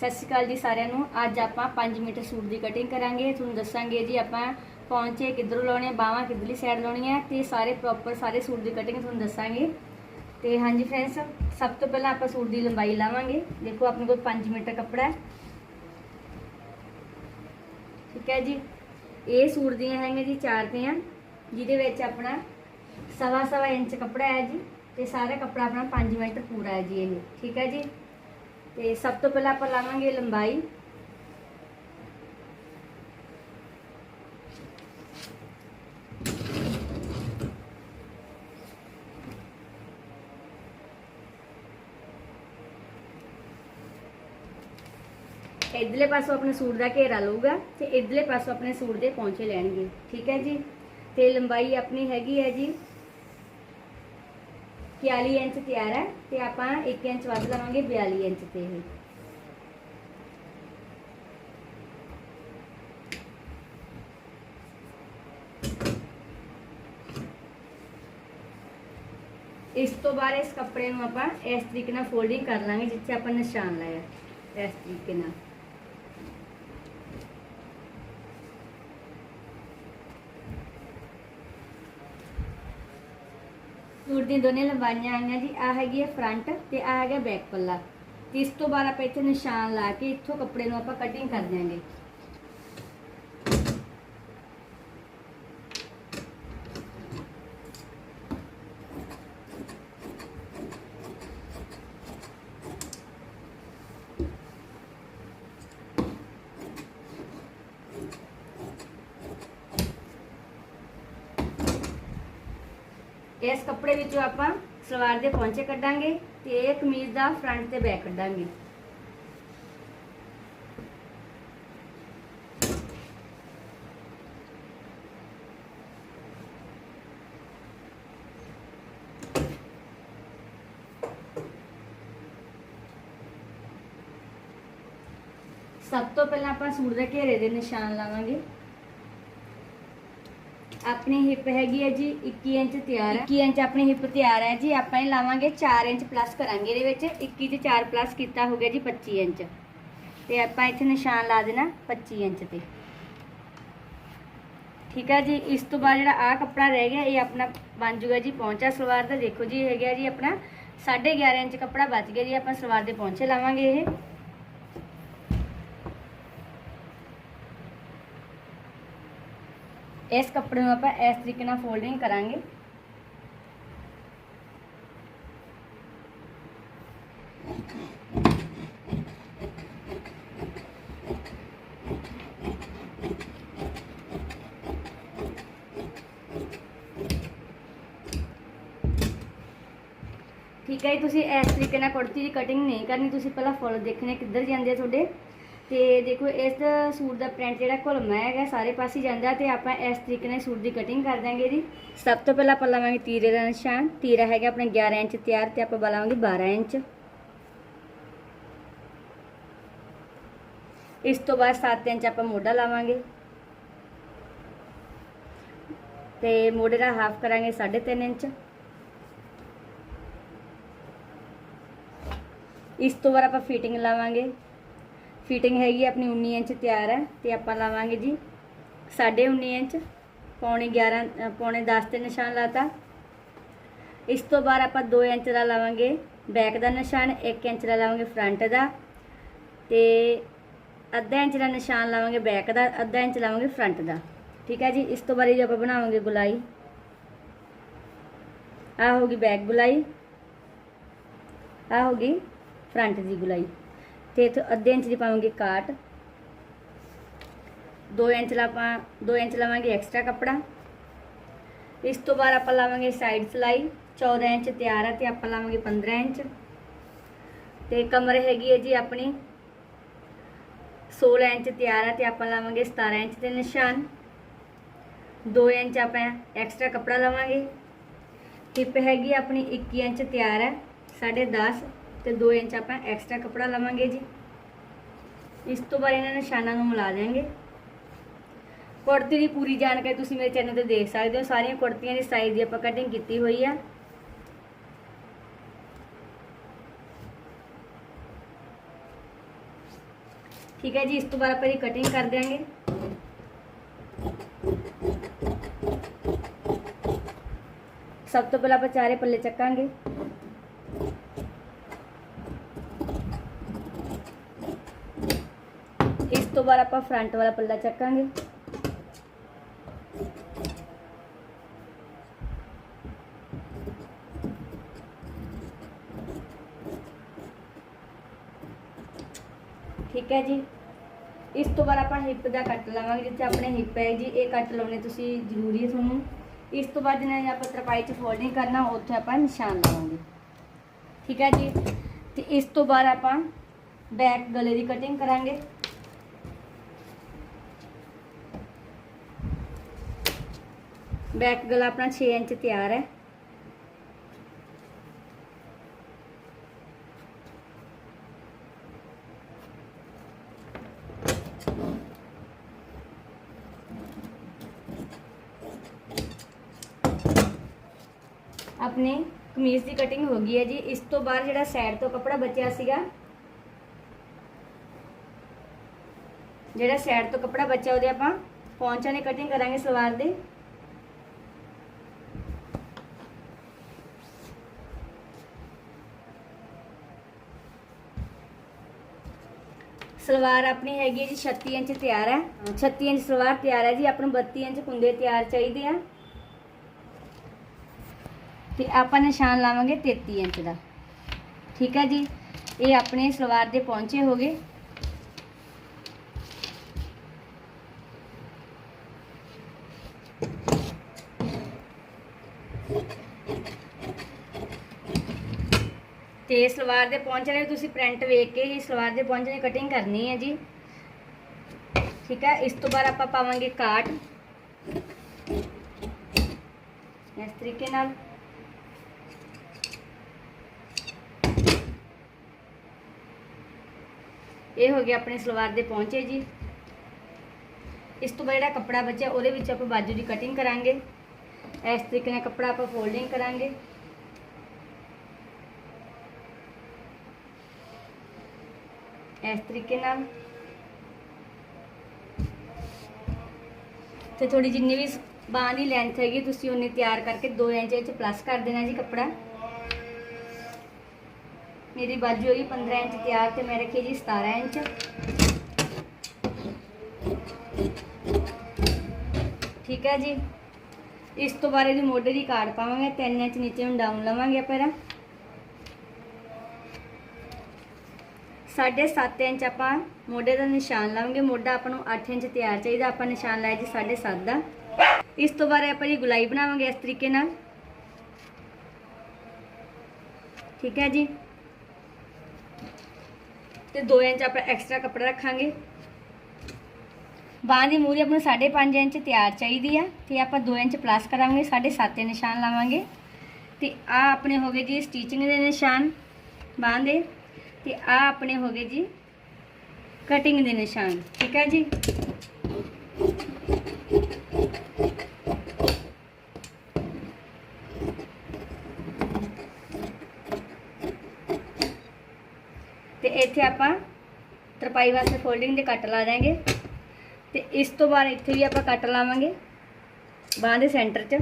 ਸਤਿ ਸ਼੍ਰੀ ਅਕਾਲ ਜੀ ਸਾਰਿਆਂ ਨੂੰ। ਅੱਜ ਆਪਾਂ 5 ਮੀਟਰ ਸੂਟ ਦੀ ਕਟਿੰਗ ਕਰਾਂਗੇ। ਤੁਹਾਨੂੰ ਦੱਸਾਂਗੇ ਜੀ ਆਪਾਂ ਪੌਂਚੇ ਕਿੱਧਰੋਂ ਲਾਉਣੇ ਆ, ਬਾਹਾਂ ਕਿੱਧਰਲੀ ਸਾਈਡ ਲਾਉਣੀ ਹੈ ਤੇ ਸਾਰੇ ਪ੍ਰੋਪਰ ਸਾਰੇ ਸੂਟ ਦੀ ਕਟਿੰਗ ਤੁਹਾਨੂੰ ਦੱਸਾਂਗੇ। ਤੇ ਹਾਂਜੀ ਫਰੈਂਡਸ ਸਭ ਤੋਂ ਪਹਿਲਾਂ ਆਪਾਂ ਸੂਟ ਦੀ ਲੰਬਾਈ ਲਾਵਾਂਗੇ। ਦੇਖੋ ਆਪਣੇ ਕੋਲ 5 ਮੀਟਰ ਕੱਪੜਾ ਹੈ। ਠੀਕ ਹੈ ਜੀ। ਇਹ ਸੂਟ ਦੀਆਂ ਹੈਗੀਆਂ ਜੀ ਚਾਰ ਦੀਆਂ ਜਿਹਦੇ ਵਿੱਚ ਆਪਣਾ ਸਵਾ ਸਵਾ ਇੰਚ ਕੱਪੜਾ ਹੈ ਜੀ ਤੇ ਸਾਰਾ ਕੱਪੜਾ ਆਪਣਾ 5 ਮੀਟਰ ਪੂਰਾ ਹੈ ਜੀ ਇਹ। ਠੀਕ ਹੈ ਜੀ। ਤੇ ਸਭ ਤੋਂ ਪਹਿਲਾਂ ਆਪਾਂ ਲਾਵਾਂਗੇ ਲੰਬਾਈ। ਇਧਰਲੇ ਪਾਸੋਂ ਆਪਣੇ ਸੂਟ ਦਾ ਘੇਰਾ ਲਊਗਾ ਤੇ ਇਧਰਲੇ ਪਾਸੋਂ ਆਪਣੇ ਸੂਟ ਦੇ ਪੌਂਚੇ ਲੈਣਗੇ। ਠੀਕ ਹੈ ਜੀ? ਤੇ ਲੰਬਾਈ ਆਪਣੀ ਹੈਗੀ ਹੈ ਜੀ 41 ਇੰਚ ਤਿਆਰ ਹੈ ਤੇ ਆਪਾਂ 1 ਇੰਚ ਵੱਧ ਲਵਾਂਗੇ 42 ਇੰਚ ਤੇ ਇਹ ਇਸ ਤੋਂ ਬਾਅਦ ਇਸ ਕੱਪੜੇ ਨੂੰ ਆਪਾਂ ਇਸ ਤਰੀਕੇ ਨਾਲ ਫੋਲਡਿੰਗ ਕਰ ਲਾਂਗੇ ਜਿੱਥੇ ਆਪਾਂ ਨਿਸ਼ਾਨ ਲਾਇਆ ਇਸ ਤਰੀਕੇ ਨਾਲ ਸੂਟ ਦੀਆਂ ਦੋਨੇ ਲੰਬਾਈਆਂ ਆਈਆਂ ਜੀ। ਆ ਹੈਗੀ ਹੈ ਫਰੰਟ ਤੇ ਆ ਹੈਗਾ ਬੈਕ ਪੱਲਾ। ਤੇ ਇਸ ਤੋਂ ਬਾਅਦ ਆਪਾਂ ਇੱਥੇ ਨਿਸ਼ਾਨ ਲਾ ਕੇ ਇੱਥੋਂ ਕੱਪੜੇ ਨੂੰ ਆਪਾਂ ਕਟਿੰਗ ਕਰ ਦਿਆਂਗੇ। ਇਸ ਕੱਪੜੇ ਵਿੱਚੋਂ ਆਪਾਂ ਸਲਵਾਰ ਦੇ ਪੌਂਚੇ ਕੱਢਾਂਗੇ ਤੇ ਇਹ ਕਮੀਜ਼ ਦਾ ਫਰੰਟ ਤੇ ਬੈਕ ਕੱਢਾਂਗੇ। ਸਭ ਤੋਂ ਪਹਿਲਾਂ ਆਪਾਂ ਸੂਟ ਦੇ ਘੇਰੇ ਦੇ ਨਿਸ਼ਾਨ ਲਾਵਾਂਗੇ। ਆਪਣੀ ਹਿੱਪ ਹੈਗੀ ਹੈ ਜੀ 21 ਇੰਚ ਤਿਆਰ ਹੈ। 21 ਇੰਚ ਆਪਣੀ ਹਿੱਪ ਤਿਆਰ ਹੈ ਜੀ, ਆਪਾਂ ਇਹ ਲਾਵਾਂਗੇ 4 ਇੰਚ ਪਲੱਸ ਕਰਾਂਗੇ ਇਹਦੇ ਵਿੱਚ। 21 ਤੇ 4 ਪਲੱਸ ਕੀਤਾ ਹੋ ਗਿਆ ਜੀ 25 ਇੰਚ। ਤੇ ਆਪਾਂ ਇੱਥੇ ਨਿਸ਼ਾਨ ਲਾ ਦੇਣਾ 25 ਇੰਚ ਤੇ। ਠੀਕ ਹੈ ਜੀ, ਇਸ ਤੋਂ ਬਾਅਦ ਜਿਹੜਾ ਆ ਕੱਪੜਾ ਰਹਿ ਗਿਆ, ਇਹ ਆਪਣਾ ਬਣ ਜੂਗਾ ਜੀ ਪੌਂਚਾ ਸਲਵਾਰ ਦਾ। ਦੇਖੋ ਜੀ, ਇਹ ਹੈਗਾ ਜੀ ਆਪਣਾ 11.5 ਇੰਚ ਕੱਪੜਾ ਬਚ ਗਿਆ ਜੀ, ਆਪਾਂ ਸਲਵਾਰ ਦੇ ਪੌਂਚੇ ਲਾਵਾਂਗੇ ਇਹ। ਇਸ ਕੱਪੜੇ ਨੂੰ ਆਪਾਂ ਇਸ ਤਰੀਕੇ ਨਾਲ ਫੋਲਡਿੰਗ ਕਰਾਂਗੇ ਠੀਕ ਹੈ ਜੀ ਤੁਸੀਂ ਇਸ ਤਰੀਕੇ ਨਾਲ ਕੁੜਤੀ ਦੀ ਕਟਿੰਗ ਨਹੀਂ ਕਰਨੀ ਤੁਸੀਂ ਪਹਿਲਾਂ ਫੁੱਲ ਦੇਖਣੇ ਕਿੱਧਰ ਜਾਂਦੇ ਆ ਤੁਹਾਡੇ ਤੇ ਦੇਖੋ ਇਸ ਸੂਟ ਦਾ ਪ੍ਰਿੰਟ ਜਿਹੜਾ ਘੁਲਮਾ ਹੈਗਾ, ਸਾਰੇ ਪਾਸੇ ਜਾਂਦਾ ਤੇ ਆਪਾਂ ਇਸ ਤਰੀਕੇ ਨਾਲ ਸੂਟ ਦੀ ਕਟਿੰਗ ਕਰ ਦਾਂਗੇ ਜੀ ਸਭ ਤੋਂ ਪਹਿਲਾਂ ਆਪਾਂ ਲਾਵਾਂਗੇ ਤੀਰੇ ਦਾ ਨਿਸ਼ਾਨ। ਤੀਰਾ ਹੈਗਾ ਆਪਣੇ 11 ਇੰਚ ਤਿਆਰ ਤੇ ਆਪਾਂ ਬਲਾਵਾਂਗੇ 12 ਇੰਚ। ਇਸ ਤੋਂ ਬਾਅਦ 7 ਇੰਚ ਆਪਾਂ ਮੋਢਾ ਲਾਵਾਂਗੇ। ਤੇ ਮੋਢੇ ਦਾ ਹਾਫ ਕਰਾਂਗੇ 3.5 ਇੰਚ। ਇਸ ਤੋਂ ਬਾਅਦ ਆਪਾਂ ਫਿਟਿੰਗ ਲਾਵਾਂਗੇ। ਫਿਟਿੰਗ ਹੈਗੀ ਆਪਣੀ 19 ਇੰਚ ਤਿਆਰ ਹੈ, ਤੇ ਆਪਾਂ ਲਾਵਾਂਗੇ ਜੀ 19.5 ਇੰਚ, ਪੌਣੇ 11 ਪੌਣੇ 10 ਤੇ ਨਿਸ਼ਾਨ ਲਾਤਾ। ਇਸ ਤੋਂ ਬਾਅਦ ਆਪਾਂ 2 ਇੰਚ ਦਾ ਲਾਵਾਂਗੇ ਬੈਕ ਦਾ ਨਿਸ਼ਾਨ 1 ਇੰਚ ਦਾ ਲਾਵਾਂਗੇ ਫਰੰਟ ਦਾ, ਤੇ ਅੱਧਾ ਇੰਚ ਦਾ ਨਿਸ਼ਾਨ ਲਾਵਾਂਗੇ ਬੈਕ ਦਾ, ਅੱਧਾ ਇੰਚ ਲਾਵਾਂਗੇ ਫਰੰਟ ਦਾ। ਠੀਕ ਹੈ ਜੀ? ਇਸ ਤੋਂ ਬਾਅਦ ਜੇ ਆਪਾਂ ਬਣਾਵਾਂਗੇ ਗੁਲਾਈ। ਆ ਹੋਗੀ ਬੈਕ ਗੁਲਾਈ। ਆ ਹੋਗੀ ਫਰੰਟ ਦੀ ਗੁਲਾਈ। ਤੇ ਇਥੋਂ ਅੱਧੇ ਇੰਚ ਦੀ ਪਾਵਾਂਗੇ ਕਾਟ। 2 ਇੰਚ ਲਾ ਆਪਾਂ 2 ਇੰਚ ਲਾਵਾਂਗੇ ਐਕਸਟਰਾ ਕੱਪੜਾ। ਇਸ ਤੋਂ ਬਾਅਦ ਆਪਾਂ ਲਾਵਾਂਗੇ ਸਾਈਡ ਸਲਾਈ 14 ਇੰਚ ਤਿਆਰ ਹੈ ਤੇ ਆਪਾਂ ਲਾਵਾਂਗੇ 15 ਇੰਚ। ਤੇ ਕਮਰ ਹੈਗੀ ਹੈ ਜੀ ਆਪਣੀ 16 ਇੰਚ ਤਿਆਰ ਹੈ ਤੇ ਆਪਾਂ ਲਾਵਾਂਗੇ 17 ਇੰਚ ਦੇ ਨਿਸ਼ਾਨ। 2 ਇੰਚ ਆਪਾਂ ਐਕਸਟਰਾ ਕੱਪੜਾ ਲਾਵਾਂਗੇ। ਹਿੱਪ ਹੈਗੀ ਆਪਣੀ 21 ਇੰਚ ਤਿਆਰ ਹੈ 10.5 ਤੇ 2 ਇੰਚ ਆਪਾਂ ਐਕਸਟਰਾ ਕੱਪੜਾ ਲਵਾਂਗੇ ਜੀ ਇਸ ਤੋਂ ਬਾਅਦ ਇਹਨਾਂ ਨਿਸ਼ਾਨਾਂ ਨੂੰ ਮਿਲਾ ਦੇਵਾਂਗੇ ਕੁੜਤੀ ਦੀ ਪੂਰੀ ਜਾਣਕਾਰੀ ਤੁਸੀਂ ਮੇਰੇ ਚੈਨਲ ਤੇ ਦੇਖ ਸਕਦੇ ਹੋ ਸਾਰੀਆਂ ਕੁੜਤੀਆਂ ਦੀ ਸਾਈਜ਼ ਦੀ ਆਪਾਂ ਕਟਿੰਗ ਕੀਤੀ ਹੋਈ ਆ ਠੀਕ ਹੈ ਜੀ ਇਸ ਤੋਂ ਬਾਅਦ ਆਪਾਂ ਇਹ ਕਟਿੰਗ ਕਰ ਦਿਆਂਗੇ ਸਭ ਤੋਂ ਪਹਿਲਾਂ ਆਪਾਂ ਚਾਰੇ ਪੱਲੇ ਚੱਕਾਂਗੇ ਤੋਂ ਬਾਅਦ ਆਪਾਂ ਫਰੰਟ ਵਾਲਾ ਪੱਲਾ ਚੱਕਾਂਗੇ ਠੀਕ ਹੈ ਜੀ ਇਸ ਤੋਂ ਬਾਅਦ ਆਪਾਂ ਹਿੱਪ ਦਾ ਕੱਟ ਲਵਾਂਗੇ ਜਿੱਥੇ ਆਪਣੇ ਹਿੱਪ ਹੈ ਜੀ ਇਹ ਕੱਟ ਲਾਉਣੇ ਤੁਸੀਂ ਜ਼ਰੂਰੀ ਹੈ ਤੁਹਾਨੂੰ ਇਸ ਤੋਂ ਬਾਅਦ ਜਿਹਨਾਂ ਆਪਾਂ ਤਰਪਾਈ 'ਚ ਫੋਲਡਿੰਗ ਕਰਨਾ ਉੱਥੇ ਆਪਾਂ ਨਿਸ਼ਾਨ ਲਾਵਾਂਗੇ ਠੀਕ ਹੈ ਜੀ ਤੇ ਇਸ ਤੋਂ ਬਾਅਦ ਆਪਾਂ ਬੈਕ ਗਲੇ ਦੀ ਕਟਿੰਗ ਕਰਾਂਗੇ ਬੈਕ ਗਲਾ ਆਪਣਾ 6 ਇੰਚ ਤਿਆਰ ਹੈ। ਆਪਣੇ ਕਮੀਜ਼ ਦੀ ਕਟਿੰਗ ਹੋ ਗਈ ਹੈ ਜੀ। ਇਸ ਤੋਂ ਬਾਅਦ ਜਿਹੜਾ ਸਾਈਡ ਤੋਂ ਕੱਪੜਾ ਬਚਿਆ ਸੀਗਾ, ਜਿਹੜਾ ਸਾਈਡ ਤੋਂ ਕੱਪੜਾ ਬਚਿਆ ਉਹਦੇ ਆਪਾਂ ਪੌਂਚਾਂ ਦੀ ਕਟਿੰਗ ਕਰਾਂਗੇ ਸਲਵਾਰ ਦੇ। ਸਲਵਾਰ ਆਪਣੀ ਹੈਗੀ ਹੈ ਜੀ 36 ਇੰਚ ਤਿਆਰ ਹੈ। 36 ਇੰਚ ਸਲਵਾਰ ਤਿਆਰ ਹੈ ਜੀ, ਆਪਾਂ ਨੂੰ 32 ਇੰਚ ਕੁੰਦੇ ਤਿਆਰ ਚਾਹੀਦੇ ਆ। ਤੇ ਆਪਾਂ ਨਿਸ਼ਾਨ ਲਾਵਾਂਗੇ 33 ਇੰਚ ਦਾ। ਠੀਕ ਹੈ ਜੀ? ਇਹ ਆਪਣੇ ਸਲਵਾਰ ਦੇ ਪਹੁੰਚੇ ਹੋ ਤੇ ਸਲਵਾਰ ਦੇ ਪਹੁੰਚੇ ਨੇ ਤੁਸੀਂ ਪ੍ਰਿੰਟ ਵੇਖ ਕੇ ਹੀ ਸਲਵਾਰ ਦੇ ਪਹੁੰਚੇ ਦੀ ਕਟਿੰਗ ਕਰਨੀ ਹੈ ਜੀ। ਠੀਕ ਹੈ, ਇਸ ਤੋਂ ਬਾਅਦ ਆਪਾਂ ਪਾਵਾਂਗੇ ਕਾਟ। ਇਸ ਤਰੀਕੇ ਨਾਲ। ਇਹ ਹੋ ਗਿਆ ਆਪਣੇ ਸਲਵਾਰ ਦੇ ਪਹੁੰਚੇ ਜੀ। ਇਸ ਤੋਂ ਬਾਅਦ ਜਿਹੜਾ ਕੱਪੜਾ ਬਚਿਆ, ਉਹਦੇ ਵਿੱਚ ਆਪਾਂ ਬਾਜੂ ਦੀ ਕਟਿੰਗ ਕਰਾਂਗੇ। ਇਸ ਤਰੀਕੇ ਨਾਲ ਕੱਪੜਾ ਆਪਾਂ ਫੋਲਡਿੰਗ ਕਰਾਂਗੇ। ਇਸ ਤਰੀਕੇ ਨਾਲ। ਤੇ ਥੋੜੀ ਜਿੰਨੀ ਵੀ ਬਾਂਹ ਦੀ ਲੈਂਥ ਹੈਗੀ, ਤੁਸੀਂ ਉਹਨੇ ਤਿਆਰ ਕਰਕੇ 2 ਇੰਚ ਵਿੱਚ ਪਲੱਸ ਕਰ ਦੇਣਾ ਜੀ ਕੱਪੜਾ। ਮੇਰੀ ਬਾਜੂ ਹੋਈ 15 ਇੰਚ ਤਿਆਰ ਤੇ ਮੈਂ ਰੱਖੀ ਜੀ 17 ਇੰਚ। ਠੀਕ ਹੈ ਜੀ। ਇਸ ਤੋਂ ਬਾਅਦ ਇਹਦੀ ਮੋਢੇ ਦੀ ਕਾਟ ਪਾਵਾਂਗੇ 3 ਇੰਚ ਨੀਚੇ ਨੂੰ ਡਾਊਨ ਲਵਾਂਗੇ ਆਪਾਂ ਇਹਦਾ। ਸਾਢੇ 7 ਇੰਚ ਆਪਾਂ ਮੋਢੇ ਦਾ ਨਿਸ਼ਾਨ ਲਾਵਾਂਗੇ। ਮੋਢਾ ਆਪਾਂ ਨੂੰ 8 ਇੰਚ ਤਿਆਰ ਚਾਹੀਦਾ। ਆਪਾਂ ਨਿਸ਼ਾਨ ਲਾਇਆ ਜੀ 7.5 ਦਾ। ਇਸ ਤੋਂ ਬਾਅਦ ਆਪਾਂ ਜੀ ਗੁਲਾਈ ਬਣਾਵਾਂਗੇ ਇਸ ਤਰੀਕੇ ਨਾਲ। ਠੀਕ ਹੈ ਜੀ? ਤੇ 2 ਇੰਚ ਆਪਾਂ ਐਕਸਟਰਾ ਕੱਪੜਾ ਰੱਖਾਂਗੇ। ਬਾਂਹ ਦੀ ਮੂਰੀ ਆਪਾਂ ਨੂੰ 5.5 ਇੰਚ ਤਿਆਰ ਚਾਹੀਦੀ ਆ। ਤੇ ਆਪਾਂ 2 ਇੰਚ ਪਲੱਸ ਕਰਾਂਗੇ 7.5 ਦੇ ਨਿਸ਼ਾਨ ਲਾਵਾਂਗੇ। ਤੇ ਆ ਆਪਣੇ ਹੋ ਗਏ ਜੀ ਸਟੀਚਿੰਗ ਦੇ ਨਿਸ਼ਾਨ ਬਾਂਹ ਦੇ। ਤੇ ਆ ਆਪਣੇ ਹੋ ਗਏ ਜੀ ਕਟਿੰਗ ਦੇ ਨਿਸ਼ਾਨ, ਠੀਕ ਹੈ ਜੀ? ਤੇ ਇੱਥੇ ਆਪਾਂ ਤਰਪਾਈ ਵਾਸਤੇ ਫੋਲਡਿੰਗ ਦੇ ਕੱਟ ਲਾ ਦਾਂਗੇ ਤੇ ਇਸ ਤੋਂ ਬਾਅਦ ਇੱਥੇ ਵੀ ਆਪਾਂ ਕੱਟ ਲਾਵਾਂਗੇ ਬਾਂਹ ਦੇ ਸੈਂਟਰ 'ਚ।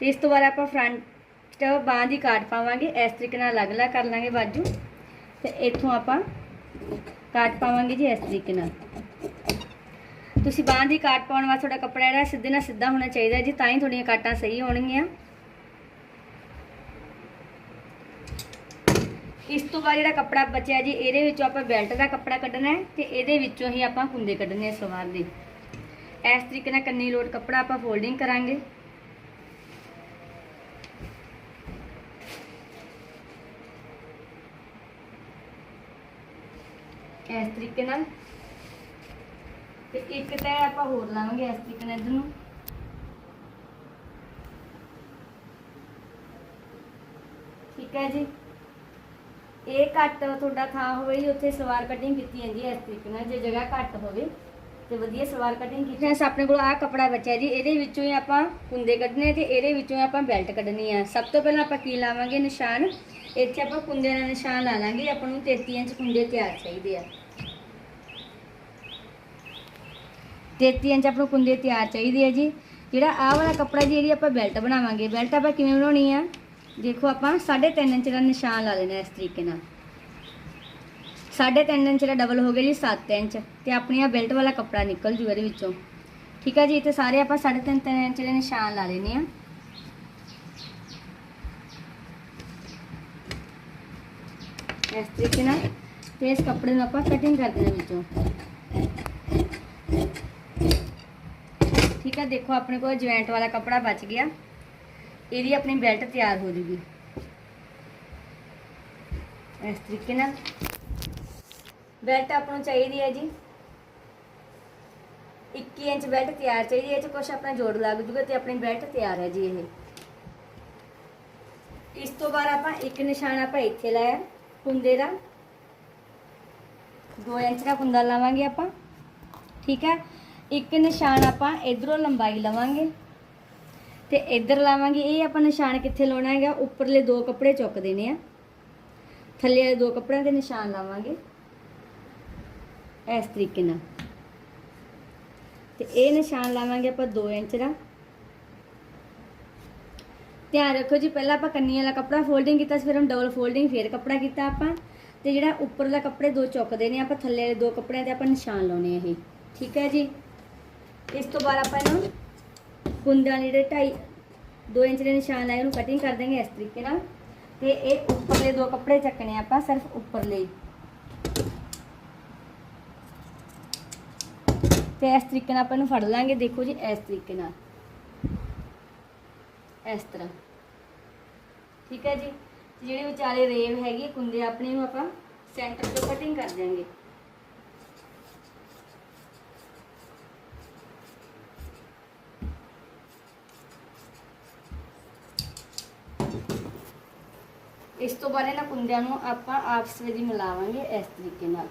ਤੇ ਇਸ ਤੋਂ ਬਾਅਦ ਆਪਾਂ ਫਰੰਟ ਬਾਂਹ ਦੀ ਕਾਟ ਪਾਵਾਂਗੇ। ਇਸ ਤਰੀਕੇ ਨਾਲ ਅਲੱਗ-ਅਲੱਗ ਕਰ ਲਾਂਗੇ ਬਾਜੂ। ਤੇ ਇੱਥੋਂ ਆਪਾਂ ਕਾਟ ਪਾਵਾਂਗੇ ਜੀ ਇਸ ਤਰੀਕੇ ਨਾਲ। ਤੁਸੀਂ ਬਾਂਹ ਦੀ ਕਾਟ ਪਾਉਣ ਵਾਸਤੇ ਤੁਹਾਡਾ ਕੱਪੜਾ ਜਿਹੜਾ ਸਿੱਧੇ ਨਾਲ ਸਿੱਧਾ ਹੋਣਾ ਚਾਹੀਦਾ ਜੀ, ਤਾਂ ਹੀ ਤੁਹਾਡੀਆਂ ਕਾਟਾਂ ਸਹੀ ਹੋਣਗੀਆਂ। ਇਸ ਤੋਂ ਬਾਅਦ ਜਿਹੜਾ ਕੱਪੜਾ ਬਚਿਆ ਜੀ, ਇਹਦੇ ਵਿੱਚੋਂ ਆਪਾਂ ਬੈਲਟ ਦਾ ਕੱਪੜਾ ਕੱਢਣਾ ਹੈ ਤੇ ਇਹਦੇ ਵਿੱਚੋਂ ਹੀ ਆਪਾਂ ਕੁੰਦੇ ਕੱਢਣੇ ਆ ਸਲਵਾਰ ਦੇ। ਇਸ ਤਰੀਕੇ ਨਾਲ ਕੰਨੀ ਲੋਟ ਕੱਪੜਾ ਆਪਾਂ ਫੋਲਡਿੰਗ ਕਰਾਂਗੇ। ਇਸ ਤਰੀਕੇ ਨਾਲ। ਤੇ ਇੱਕ ਤੈ ਆਪਾਂ ਹੋਰ ਲਾਵਾਂਗੇ ਇਸ ਤਰੀਕੇ ਨਾਲ ਇਧਰ ਨੂੰ। ਠੀਕ ਹੈ ਜੀ। ਇਹ ਘੱਟ ਤੁਹਾਡਾ ਥਾਂ ਹੋਵੇ ਜੀ, ਉੱਥੇ ਸਲਵਾਰ ਕਟਿੰਗ ਕੀਤੀ ਜਾਂਦੀ ਹੈ ਇਸ ਤਰੀਕੇ ਨਾਲ, ਜੇ ਜਗ੍ਹਾ ਘੱਟ ਹੋਵੇ। ਤੇ ਵਧੀਆ ਸਲਵਾਰ ਕਟਿੰਗ ਕੀਤੀ। ਹੈ ਆਪਣੇ ਕੋਲ ਆਹ ਕਪੜਾ ਬਚਿਆ ਜੀ, ਇਹਦੇ ਵਿੱਚੋਂ ਹੀ ਆਪਾਂ ਕੁੰਦੇ ਕੱਢਨੇ ਤੇ ਇਹਦੇ ਵਿੱਚੋਂ ਹੀ ਆਪਾਂ ਬੈਲਟ ਕੱਢਣੀ ਆ। ਸਭ ਤੋਂ ਪਹਿਲਾਂ ਆਪਾਂ ਕੀ ਲਾਵਾਂਗੇ? ਨਿਸ਼ਾਨ। ਇੱਥੇ ਆਪਾਂ ਕੁੰਦੇ ਦਾ ਨਿਸ਼ਾਨ ਲਾ ਲਾਂਗੇ, ਆਪਾਂ ਨੂੰ 33 ਇੰਚ ਕੁੰਦੇ ਤਿਆਰ ਚਾਹੀਦੇ ਆ। 33 ਇੰਚ ਆਪਾਂ ਨੂੰ ਕੁੰਦੇ ਤਿਆਰ ਚਾਹੀਦੇ ਆ ਜੀ। ਜਿਹੜਾ ਆਹ ਵਾਲਾ ਕੱਪੜਾ ਜੀ, ਇਹਦੀ ਆਪਾਂ ਬੈਲਟ ਬਣਾਵਾਂਗੇ। ਬੈਲਟ ਆਪਾਂ ਕਿਵੇਂ ਬਣਾਉਣੀ ਆ? ਦੇਖੋ ਆਪਾਂ 3.5 ਇੰਚ ਦਾ ਨਿਸ਼ਾਨ ਲਾ ਲੈਣਾ ਇਸ ਤਰੀਕੇ ਨਾਲ। 3.5 ਇੰਚ ਦਾ ਡਬਲ ਹੋ ਗਿਆ ਜੀ 7 ਇੰਚ ਤੇ ਆਪਣੀ ਆ ਬੈਲਟ ਵਾਲਾ ਕੱਪੜਾ ਨਿਕਲ ਜੂਗਾ ਇਹਦੇ ਵਿੱਚੋਂ। ਠੀਕ ਹੈ ਜੀ ਤੇ ਸਾਰੇ ਆਪਾਂ 3.5 ਇੰਚ ਦੇ ਨਿਸ਼ਾਨ ਲਾ ਲੈਣੇ ਆ ਇਸ ਤਰੀਕੇ ਨਾਲ ਤੇ ਇਸ ਕੱਪੜੇ ਨੂੰ ਆਪਾਂ ਕਟਿੰਗ ਕਰ ਦੇਣਾ ਵਿੱਚੋਂ। ਠੀਕ ਹੈ ਦੇਖੋ ਆਪਣੇ ਕੋਲ ਜੁਆਇੰਟ ਵਾਲਾ ਕੱਪੜਾ ਬਚ ਗਿਆ। ਇਹਦੀ ਆਪਣੀ ਬੈਲਟ ਤਿਆਰ ਹੋ ਜੂਗੀ। ਇਸ ਤਰੀਕੇ ਨਾਲ ਬੈਲਟ ਆਪਾਂ ਨੂੰ ਚਾਹੀਦੀ ਹੈ ਜੀ। 21 ਇੰਚ ਬੈਲਟ ਤਿਆਰ ਚਾਹੀਦੀ ਹੈ, ਇਹ ਚ ਕੁਝ ਆਪਣਾ ਜੋੜ ਲੱਗ ਜੂਗਾ ਤੇ ਆਪਣੀ ਬੈਲਟ ਤਿਆਰ ਹੈ ਜੀ ਇਹ। ਇਸ ਤੋਂ ਬਾਅਦ ਆਪਾਂ ਇੱਕ ਨਿਸ਼ਾਨ ਆਪਾਂ ਇੱਥੇ ਲਾਇਆ ਕੁੰਦੇ ਦਾ। 2 ਇੰਚ ਦਾ ਕੁੰਦਾ ਲਾਵਾਂਗੇ ਆਪਾਂ, ਠੀਕ ਹੈ। ਇੱਕ ਨਿਸ਼ਾਨ ਆਪਾਂ ਇਧਰੋਂ ਲੰਬਾਈ ਲਵਾਂਗੇ। ਤੇ ਇੱਧਰ ਲਾਵਾਂਗੇ, ਇਹ ਆਪਾਂ ਨਿਸ਼ਾਨ ਕਿੱਥੇ ਲਾਉਣਾ ਹੈਗਾ? ਉੱਪਰਲੇ ਦੋ ਕੱਪੜੇ ਚੁੱਕ ਦੇਣੇ ਆ। ਥੱਲੇ ਵਾਲੇ ਦੋ ਕੱਪੜਿਆਂ ਦੇ ਨਿਸ਼ਾਨ ਲਾਵਾਂਗੇ। ਇਸ ਤਰੀਕੇ ਨਾਲ। ਤੇ ਇਹ ਨਿਸ਼ਾਨ ਲਾਵਾਂਗੇ ਆਪਾਂ 2 ਇੰਚ ਦਾ। ਧਿਆਨ ਰੱਖੋ ਜੀ, ਪਹਿਲਾਂ ਆਪਾਂ ਕੰਨੀ ਵਾਲਾ ਕੱਪੜਾ ਫੋਲਡਿੰਗ ਕੀਤਾ ਫਿਰ ਹਮ ਡਬਲ ਫੋਲਡਿੰਗ ਫਿਰ ਕੱਪੜਾ ਕੀਤਾ ਆਪਾਂ। ਤੇ ਜਿਹੜਾ ਉੱਪਰਲਾ ਕੱਪੜੇ ਦੋ ਚੁੱਕਦੇ ਨੇ, ਆਪਾਂ ਥੱਲੇ ਵਾਲੇ ਦੋ ਕੱਪੜਿਆਂ ਤੇ ਆਪਾਂ ਨਿਸ਼ਾਨ ਲਾਉਣੇ ਆ ਇਹ। ਠੀਕ ਹੈ ਜੀ? ਇਸ ਤੋਂ ਬਾਅਦ ਆਪਾਂ ਇਹਨੂੰ ਕੁੰਦਾਂ ਦੇ ਜਿਹੜੇ ਢਾਈ 2 ਇੰਚ ਦੇ ਨਿਸ਼ਾਨ ਲਾਏ, ਉਹਨੂੰ ਕਟਿੰਗ ਕਰ ਦਾਂਗੇ ਇਸ ਤਰੀਕੇ ਨਾਲ। ਤੇ ਇਹ ਉੱਪਰਲੇ ਦੋ ਕੱਪੜੇ ਚੱਕਣੇ ਆਪਾਂ, ਸਿਰਫ ਉੱਪਰਲੇ। ਤੇ ਇਸ ਤਰੀਕੇ ਨਾਲ ਆਪਾਂ ਇਹਨੂੰ ਫੜ ਲਾਂਗੇ। ਦੇਖੋ ਜੀ, ਇਸ ਤਰੀਕੇ ਨਾਲ। ਇਸ ਤਰ੍ਹਾਂ। ਠੀਕ ਹੈ ਜੀ? ਜਿਹੜੇ ਵਿਚਾਲੇ ਰੇਵ ਹੈਗੇ, ਕੁੰਦੇ ਆਪਣੇ ਨੂੰ ਆਪਾਂ ਸੈਂਟਰ ਤੋਂ ਕਟਿੰਗ ਕਰ ਦਿਆਂਗੇ। ਇਸ ਤੋਂ ਬਾਅਦ ਇਹਨਾਂ ਕੁੰਦਿਆਂ ਨੂੰ ਆਪਾਂ ਆਪਸ ਵਿੱਚ ਮਿਲਾਵਾਂਗੇ ਇਸ ਤਰੀਕੇ ਨਾਲ।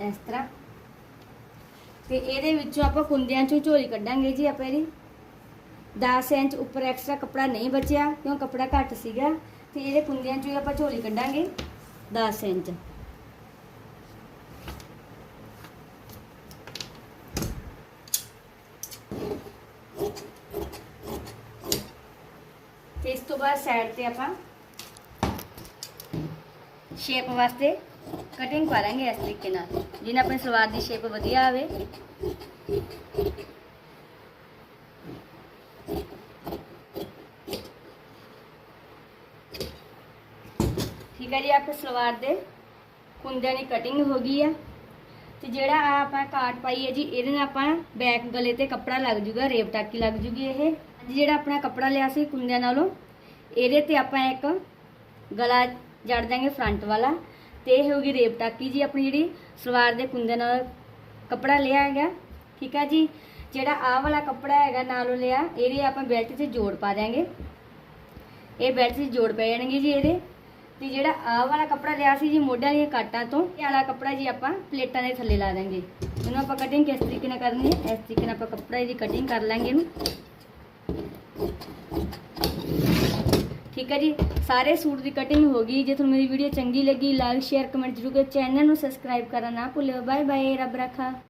ਇਸ ਤਰ੍ਹਾਂ। ਤੇ ਇਹਦੇ ਵਿੱਚੋਂ ਆਪਾਂ ਕੁੰਦਿਆਂ ਚੋਂ ਝੋਲੀ ਕੱਢਾਂਗੇ ਜੀ ਆਪਾਂ ਇਹਦੀ। 10 ਇੰਚ ਉੱਪਰ ਐਕਸਟਰਾ ਕੱਪੜਾ ਨਹੀਂ ਬਚਿਆ, ਕਿਉਂ ਕੱਪੜਾ ਘੱਟ ਸੀਗਾ। ਤੇ ਇਹਦੇ ਕੁੰਦਿਆਂ ਚੋਂ ਆਪਾਂ ਝੋਲੀ ਕੱਢਾਂਗੇ 10 ਇੰਚ। ਤੇ ਇਸ ਤੋਂ ਬਾਅਦ ਸਾਈਡ ਤੇ ਆਪਾਂ ਸ਼ੇਪ ਵਾਸਤੇ ਕਟਿੰਗ ਕਰਾਂਗੇ ਇਸ ਤਰੀਕੇ ਨਾਲ ਜਿਹਨਾਂ ਆਪਣੀ ਸਲਵਾਰ ਦੀ ਸ਼ੇਪ ਵਧੀਆ ਆਵੇ ਠੀਕ ਹੈ ਜੀ ਆਪੇ ਸਲਵਾਰ ਦੇ ਕੁੰਦਿਆਂ ਦੀ ਕਟਿੰਗ ਹੋ ਗਈ ਆ ਤੇ ਜਿਹੜਾ ਆ ਆਪਾਂ ਕਾਟ ਪਾਈ ਹੈ ਜੀ ਇਹਦੇ ਨਾਲ ਆਪਾਂ ਬੈਕ ਗਲੇ ਤੇ ਕੱਪੜਾ ਲੱਗ ਜੂਗਾ ਰੇਪ ਟਾਕੀ ਲੱਗ ਜੂਗੀ ਇਹ ਜਿਹੜਾ ਆਪਣਾ ਕੱਪੜਾ ਲਿਆ ਸੀ ਕੁੰਦਿਆਂ ਨਾਲੋਂ ਇਹਦੇ ਤੇ ਆਪਾਂ ਇੱਕ ਗਲਾ ਜੜ ਦਾਂਗੇ ਫਰੰਟ ਵਾਲਾ ਤੇ ਇਹ ਹੋਗੀ ਰੇਪ ਟਾਕੀ ਜੀ, ਆਪਣੀ ਜਿਹੜੀ ਸਲਵਾਰ ਦੇ ਕੁੰਦੇ ਨਾਲ ਕੱਪੜਾ ਲਿਆ ਹੈਗਾ, ਠੀਕ ਆ ਜੀ? ਜਿਹੜਾ ਆਹ ਵਾਲਾ ਕੱਪੜਾ ਹੈਗਾ ਨਾਲੋਂ ਲਿਆ, ਇਹਦੇ ਆਪਾਂ ਬੈਲਟ 'ਤੇ ਜੋੜ ਪਾ ਦਿਆਂਗੇ। ਇਹ ਬੈਲਟ 'ਤੇ ਜੋੜ ਪੈ ਜਾਣਗੇ ਜੀ ਇਹਦੇ। ਤੇ ਜਿਹੜਾ ਆਹ ਵਾਲਾ ਕੱਪੜਾ ਲਿਆ ਸੀ ਜੀ ਮੋਢਿਆਂ ਦੀਆਂ ਕਾਟਾਂ ਤੋਂ, ਇਹ ਵਾਲਾ ਕੱਪੜਾ ਜੀ ਆਪਾਂ ਪਲੇਟਾਂ ਦੇ ਥੱਲੇ ਲਾ ਦਾਂਗੇ ਇਹਨੂੰ ਆਪਾਂ ਕਟਿੰਗ ਕਿਸ ਤਰੀਕੇ ਨਾਲ ਕਰਨੀ ਹੈ? ਇਸ ਤਰੀਕੇ ਨਾਲ ਆਪਾਂ ਕੱਪੜਾ ਦੀ ਕਟਿੰਗ ਕਰ ਲਾਂਗੇ ਇਹਨੂੰ। ਠੀਕ ਹੈ ਜੀ? ਸਾਰੇ ਸੂਟ ਦੀ ਕਟਿੰਗ ਹੋ ਗਈ। ਜੇ ਤੁਹਾਨੂੰ ਮੇਰੀ ਵੀਡੀਓ ਚੰਗੀ ਲੱਗੀ ਲਾਈਕ ਸ਼ੇਅਰ ਕਮੈਂਟ ਜ਼ਰੂਰ ਕਰੋ। ਚੈਨਲ ਨੂੰ ਸਬਸਕ੍ਰਾਈਬ ਕਰਨਾ ਨਾ ਭੁੱਲਿਓ। ਬਾਏ ਬਾਏ ਰੱਬ ਰੱਖਾ।